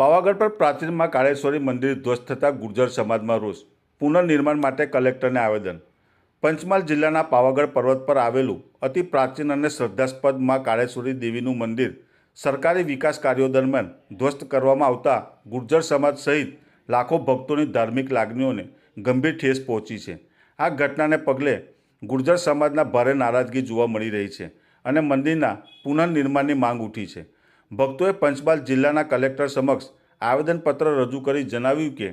પાવાગઢ પર પ્રાચીનમાં કાળેશ્વરી મંદિર ધ્વસ્ત થતાં ગુર્જર સમાજમાં રોષ. પુનર્નિર્માણ માટે કલેક્ટરને આવેદન. પંચમહાલ જિલ્લાના પાવાગઢ પર્વત પર આવેલું અતિ પ્રાચીન અને શ્રદ્ધાસ્પદમાં કાળેશ્વરી દેવીનું મંદિર સરકારી વિકાસ કાર્યો દરમિયાન ધ્વસ્ત કરવામાં આવતા ગુર્જર સમાજ સહિત લાખો ભક્તોની ધાર્મિક લાગણીઓને ગંભીર ઠેસ પહોંચી છે. આ ઘટનાને પગલે ગુર્જર સમાજના ભારે નારાજગી જોવા મળી રહી છે અને મંદિરના પુનર્નિર્માણની માંગ ઉઠી છે. ભક્તોએ પંચમહાલ જિલ્લાના કલેક્ટર સમક્ષ આવેદનપત્ર રજૂ કરી જણાવ્યું કે,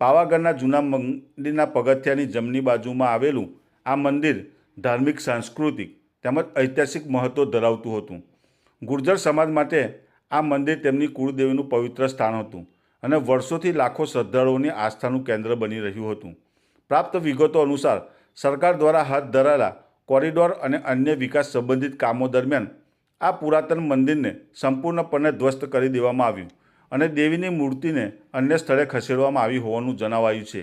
પાવાગઢના જૂના મંદિરના પગથિયાની જમણી બાજુમાં આવેલું આ મંદિર ધાર્મિક, સાંસ્કૃતિક તેમજ ઐતિહાસિક મહત્ત્વ ધરાવતું હતું. ગુર્જર સમાજ માટે આ મંદિર તેમની કુળદેવીનું પવિત્ર સ્થાન હતું અને વર્ષોથી લાખો શ્રદ્ધાળુઓની આસ્થાનું કેન્દ્ર બની રહ્યું હતું. પ્રાપ્ત વિગતો અનુસાર સરકાર દ્વારા હાથ ધરાયેલા કોરિડોર અને અન્ય વિકાસ સંબંધિત કામો દરમિયાન આ પુરાતન મંદિરને સંપૂર્ણપણે ધ્વસ્ત કરી દેવામાં આવ્યું અને દેવીની મૂર્તિને અન્ય સ્થળે ખસેડવામાં આવી હોવાનું જણાવાયું છે.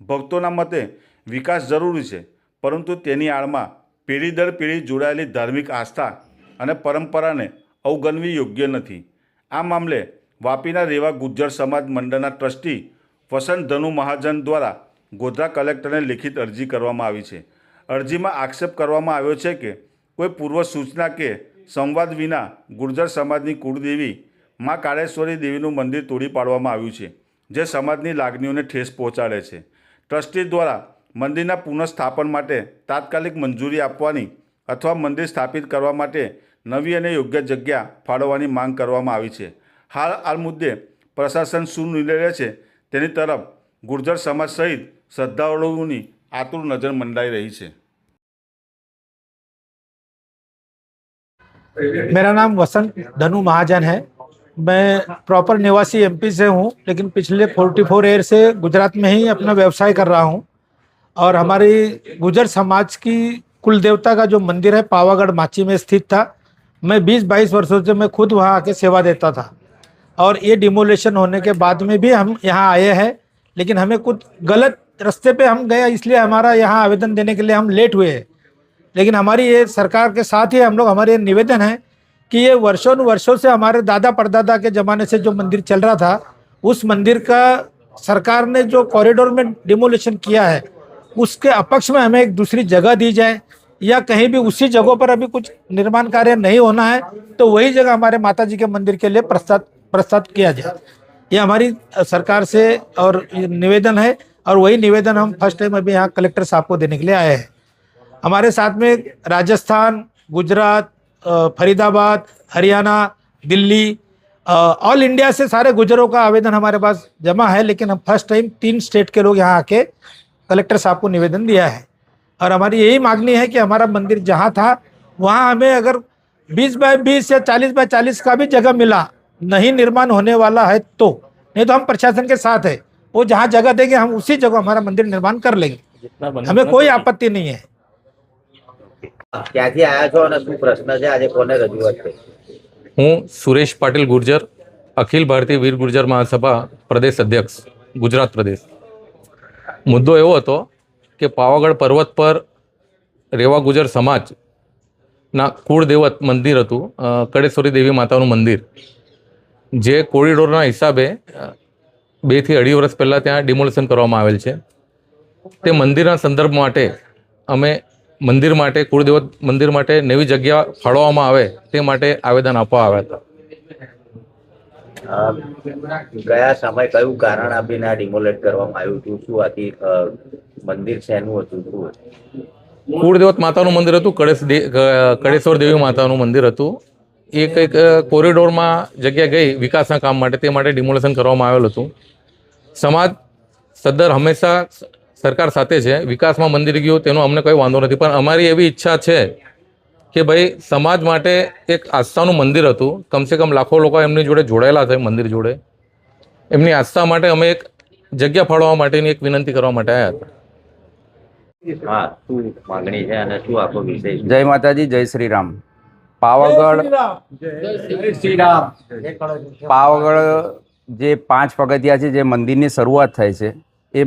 ભક્તોના મતે વિકાસ જરૂરી છે, પરંતુ તેની આડમાં પેઢી દર પેઢી જોડાયેલી ધાર્મિક આસ્થા અને પરંપરાને અવગણવી યોગ્ય નથી. આ મામલે વાપીના રેવા ગુજ્જર સમાજ મંડળના ટ્રસ્ટી વસંત ધનુ મહાજન દ્વારા ગોધરા કલેક્ટરને લેખિત અરજી કરવામાં આવી છે. અરજીમાં આક્ષેપ કરવામાં આવ્યો છે કે કોઈ પૂર્વ સૂચના કે સંવાદ વિના ગુર્જર સમાજની કુળદેવી મા કાળેશ્વરી દેવીનું મંદિર તોડી પાડવામાં આવ્યું છે, જે સમાજની લાગણીઓને ઠેસ પહોંચાડે છે. ટ્રસ્ટી દ્વારા મંદિરના પુનઃસ્થાપન માટે તાત્કાલિક મંજૂરી આપવાની અથવા મંદિર સ્થાપિત કરવા માટે નવી અને યોગ્ય જગ્યા ફાળવવાની માંગ કરવામાં આવી છે. હાલ આ મુદ્દે પ્રશાસન શું નિર્ણય લે છે તેની તરફ ગુર્જર સમાજ સહિત શ્રદ્ધાળુઓની આતુર નજર મંડાઈ રહી છે. मेरा नाम वसंत धनु महाजन है। मैं प्रॉपर निवासी एमपी से हूँ, लेकिन पिछले 44 ईयर से गुजरात में ही अपना व्यवसाय कर रहा हूँ। और हमारी गुजर समाज की कुल देवता का जो मंदिर है, पावागढ़ माची में स्थित था। मैं 20-22 वर्षों से मैं खुद वहाँ आके सेवा देता था। और ये डिमोलेशन होने के बाद में भी हम यहाँ आए हैं, लेकिन हमें कुछ गलत रास्ते पे हम गए, इसलिए हमारा यहाँ आवेदन देने के लिए हम लेट हुए हैं। लेकिन हमारी ये सरकार के साथ ही हम लोग, हमारे निवेदन है कि ये वर्षों वर्षों से हमारे दादा परदादा के ज़माने से जो मंदिर चल रहा था, उस मंदिर का सरकार ने जो कॉरिडोर में डिमोलिशन किया है, उसके अपक्ष में हमें एक दूसरी जगह दी जाए या कहीं भी उसी जगहों पर अभी कुछ निर्माण कार्य नहीं होना है तो वही जगह हमारे माता जी के मंदिर के लिए प्रस्ताव प्रस्ताव किया जाए। ये हमारी सरकार से और निवेदन है और वही निवेदन हम फ़र्स्ट टाइम अभी यहाँ कलेक्टर साहब को देने के लिए आए हैं। हमारे साथ में राजस्थान गुजरात फरीदाबाद हरियाणा दिल्ली ऑल इंडिया से सारे गुजरों का आवेदन हमारे पास जमा है लेकिन हम फ़र्स्ट टाइम तीन स्टेट के लोग यहाँ आके कलेक्टर साहब को निवेदन दिया है। और हमारी यही मांगनी है कि हमारा मंदिर जहाँ था वहाँ हमें अगर 20 बाय 20 या 40 बाय 40 का भी जगह मिला नहीं निर्माण होने वाला है तो नहीं तो हम प्रशासन के साथ है। वो जहाँ जगह देंगे हम उसी जगह हमारा मंदिर निर्माण कर लेंगे। हमें कोई आपत्ति नहीं है। ક્યાંથી આવ્યા છો અને શું પ્રશ્ન છે? આજે કોને રજૂઆત થઈ હું સુરેશ પાટીલ ગુર્જર, અખિલ ભારતીય વીર ગુર્જર મહાસભા પ્રદેશ અધ્યક્ષ, ગુજરાત પ્રદેશ. મુદ્દો એવો હતો કે પાવાગઢ પર્વત પર રેવા ગુજર સમાજના કુળદેવત મંદિર હતું કડેશ્વરી દેવી માતાનું મંદિર. જે કોરિડોરના હિસાબે બેથી અઢી વર્ષ પહેલાં ત્યાં ડિમોલેશન કરવામાં આવેલ છે. તે મંદિરના સંદર્ભ માટે અમે મંદિર માટે કુળદેવત મંદિર માટે નવી જગ્યા ફાળવવામાં આવે તે માટે આવેદન આપવા આવ્યા હતા. કયા સમય કયું કારણ આપીને આ ડિમોલેટ કરવામાં આવ્યું હતું? શું આથી મંદિર શેનું હતું? શું કુળદેવત માતાનું મંદિર હતું કળેશ કળેશ્વર દેવી માતાનું મંદિર હતું. એ કંઈક કોરિડોરમાં જગ્યા ગઈ વિકાસના કામ માટે તે માટે ડિમોલેશન કરવામાં આવેલું હતું. સમાજ સદ્દર હંમેશા સરકાર સાથે છે વિકાસમાં મંદિર ગયું તેનો અમને કોઈ વાંધો નથી. પણ અમારી એવી ઈચ્છા છે કે ભાઈ સમાજ માટે એક આસ્થાનું મંદિર હતું. કમસે કમ લાખો લોકો એમની જોડે જોડાયેલા છે મંદિર જોડે. એમની આસ્થા માટે અમે એક જગ્યા ફાળવા માટેની એક વિનંતી કરવા માટે આવ્યા હતા. હા શું માંગણી છે અને શું આખો વિષય છે? જય માતાજી જય શ્રી રામ પાવાગઢ પાવાગઢ જે પાંચ પગથિયા છે જે મંદિરની શરૂઆત થાય છે એ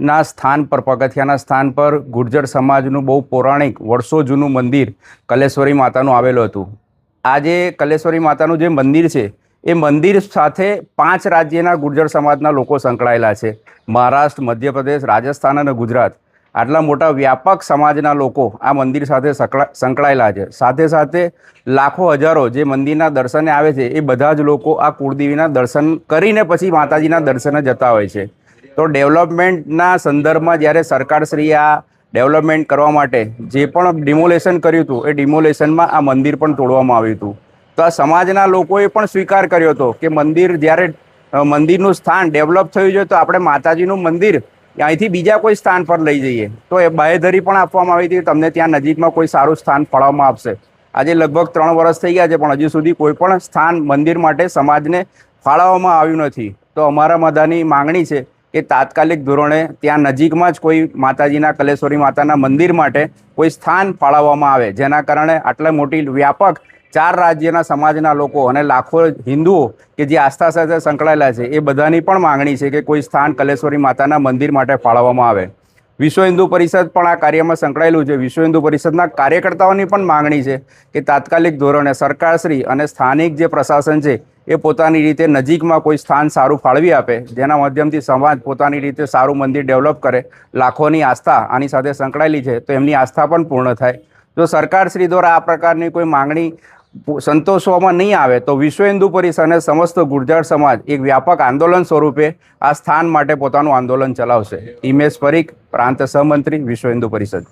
મંદિરના સ્થાન પર, પગથિયાના સ્થાન પર ગુર્જર સમાજનું બહુ પૌરાણિક, વર્ષો જૂનું મંદિર કલેશ્વરી માતાનું આવેલું હતું. આજે કલેશ્વરી માતાનું જે મંદિર છે, એ મંદિર સાથે પાંચ રાજ્યના ગુર્જર સમાજના લોકો સંકળાયેલા છે. મહારાષ્ટ્ર, મધ્યપ્રદેશ, રાજસ્થાન અને ગુજરાત. આટલા મોટા વ્યાપક સમાજના લોકો આ મંદિર સાથે સંકળા- સંકળાયેલા છે. સાથે સાથે લાખો હજારો જે મંદિરના દર્શને આવે છે, એ બધા જ લોકો આ કુળદેવીના દર્શન કરીને પછી માતાજીના દર્શને જતા હોય છે. તો ડેવલપમેન્ટના સંદર્ભમાં જ્યારે સરકારશ્રી આ ડેવલપમેન્ટ કરવા માટે જે પણ ડિમોલેશન કર્યું હતું, એ ડિમોલેશનમાં આ મંદિર પણ તોડવામાં આવ્યું હતું. તો આ સમાજના લોકોએ પણ સ્વીકાર કર્યો હતો કે મંદિર જ્યારે મંદિરનું સ્થાન ડેવલપ થયું છે, તો આપણે માતાજીનું મંદિર અહીંથી બીજા કોઈ સ્થાન પર લઈ જઈએ. તો એ બાહેધરી પણ આપવામાં આવી હતી, તમને ત્યાં નજીકમાં કોઈ સારું સ્થાન ફાળવવામાં આપશે આજે લગભગ ત્રણ વર્ષ થઈ ગયા છે, પણ હજુ સુધી કોઈ પણ સ્થાન મંદિર માટે સમાજને ફાળવવામાં આવ્યું નથી. તો અમારા બધાની માંગણી છે કે તાત્કાલિક ધોરણે ત્યાં નજીકમાં જ કોઈ માતાજીના કલેશ્વરી માતાના મંદિર માટે કોઈ સ્થાન ફાળવવામાં આવે. જેના કારણે આટલા મોટી વ્યાપક ચાર રાજ્યના સમાજના લોકો અને લાખો હિન્દુઓ કે જે આસ્થા સાથે સંકળાયેલા છે, એ બધાની પણ માંગણી છે કે કોઈ સ્થાન કલેશ્વરી માતાના મંદિર માટે ફાળવવામાં આવે. વિશ્વ હિન્દુ પરિષદ પણ આ કાર્યમાં સંકળાયેલું છે. વિશ્વ હિન્દુ પરિષદના કાર્યકર્તાઓની પણ માંગણી છે કે તાત્કાલિક ધોરણે સરકારશ્રી અને સ્થાનિક જે પ્રશાસન છે એ પોતાની રીતે નજીકમાં કોઈ સ્થાન સારું ફાળવી આપે, જેના માધ્યમથી સમાજ પોતાની રીતે સારું મંદિર ડેવલપ કરે, લાખોની આસ્થા આની સાથે સંકળાયેલી છે, તો એમની આસ્થા પણ પૂર્ણ થાય. જો સરકારશ્રી દ્વારા આ પ્રકારની કોઈ માંગણી સંતોષવામાં નહીં આવે, તો વિશ્વ હિન્દુ પરિષદ અને સમસ્ત ગુર્જર સમાજ એક વ્યાપક આંદોલન સ્વરૂપે આ સ્થાન માટે પોતાનું આંદોલન ચલાવશે. હિમેશ પરીખ, પ્રાંત સહમંત્રી, વિશ્વ હિન્દુ પરિષદ.